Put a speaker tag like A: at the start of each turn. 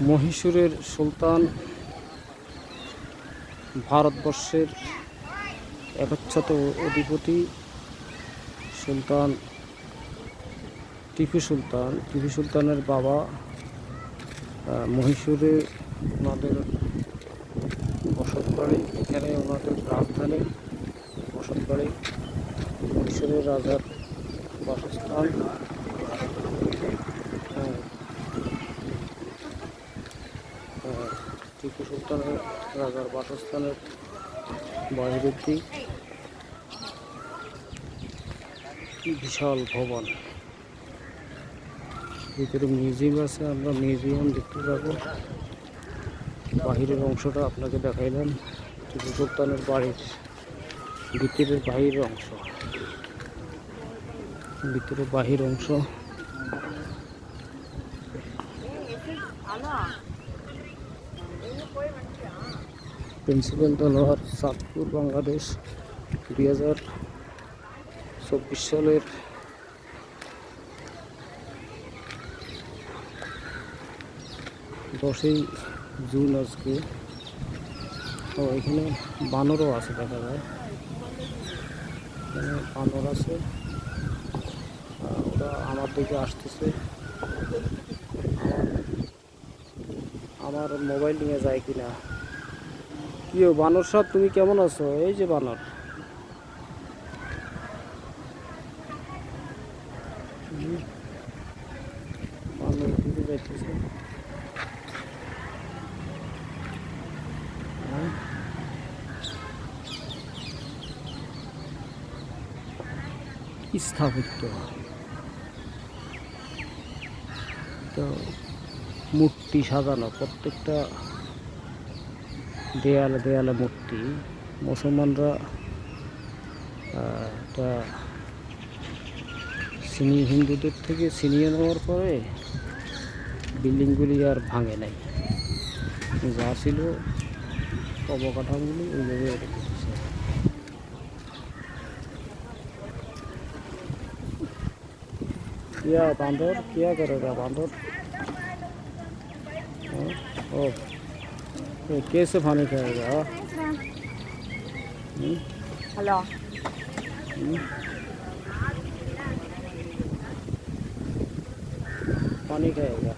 A: মহীশূরের সুলতান ভারতবর্ষের একচ্ছত অধিপতি সুলতান, টিপু সুলতান। টিপু সুলতানের বাবা মহীশূরে ওনাদের বসত বাড়ি এখানে ওনাদের রাজধানী বসত বাড়ি মহীশূরের রাজার বাসস্থান। টিপু সুলতানের রাজার বাসস্থানের কি বিশাল ভবন। ভিতরে মিউজিয়াম আছে, আমরা মিউজিয়াম দেখতে পাবো বাহিরের অংশটা আপনাকে দেখাইলাম টিপু সুলতানের বাড়ির ভিতরের বাহিরের অংশ। ভিতরে বাহির অংশ। প্রিন্সিপাল তলোয়ার সাতপুর, বাংলাদেশ, দুই হাজার চব্বিশ সালের দশই জুন আজকে। তো এখানে বানরও আছে দেখা যায়। এখানে বানর আছে। ওরা আমার দিকে আসতেছে। আমার মোবাইল নিয়ে যায় কিনা? কি বানর সব তুমি কেমন আছো? এই যে বানর। হ্যাঁ। কি স্থাপত্য। তো মূর্তি সাজানো, প্রত্যেকটা দেয়ালে দেয়ালে মূর্তি মুসলমানরা আহ, এটা সিনি হিন্দুদের থেকে ছিনিয়ে নেওয়ার পরে বিল্ডিংগুলি আর ভাঙে নাই যা ছিল অবকাঠামোগুলি ওইভাবে রেখে দিয়েছে किया बांदर क्या करेगा बांदर हाँ, ओ ये कैसे पानी खाएगा हेलो पानी खाएगा